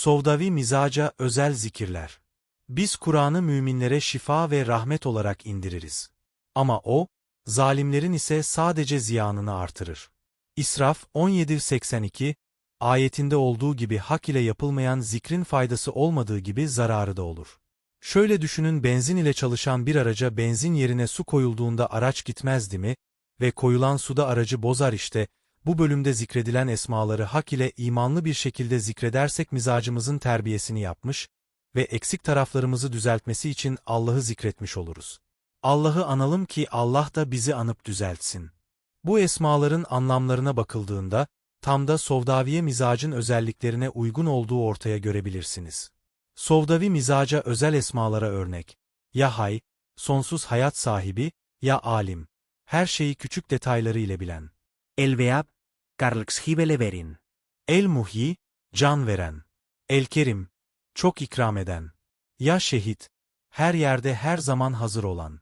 Sovdavi mizaca özel zikirler. Biz Kur'an'ı müminlere şifa ve rahmet olarak indiririz. Ama o, zalimlerin ise sadece ziyanını artırır. İsraf 1782, ayetinde olduğu gibi hak ile yapılmayan zikrin faydası olmadığı gibi zararı da olur. Şöyle düşünün benzin ile çalışan bir araca benzin yerine su koyulduğunda araç gitmezdi mi ve koyulan suda aracı bozar işte, bu bölümde zikredilen esmaları hak ile imanlı bir şekilde zikredersek mizacımızın terbiyesini yapmış ve eksik taraflarımızı düzeltmesi için Allah'ı zikretmiş oluruz. Allah'ı analım ki Allah da bizi anıp düzeltsin. Bu esmaların anlamlarına bakıldığında, tam da Sovdaviye mizacın özelliklerine uygun olduğu ortaya görebilirsiniz. Sovdavi mizaca özel esmalara örnek. Ya hay, sonsuz hayat sahibi, ya alim. Her şeyi küçük detayları ile bilen. El Beab, Karlshibe Leverin. El muhyi, can veren. El kerim, çok ikram eden. Ya şehit, her yerde her zaman hazır olan.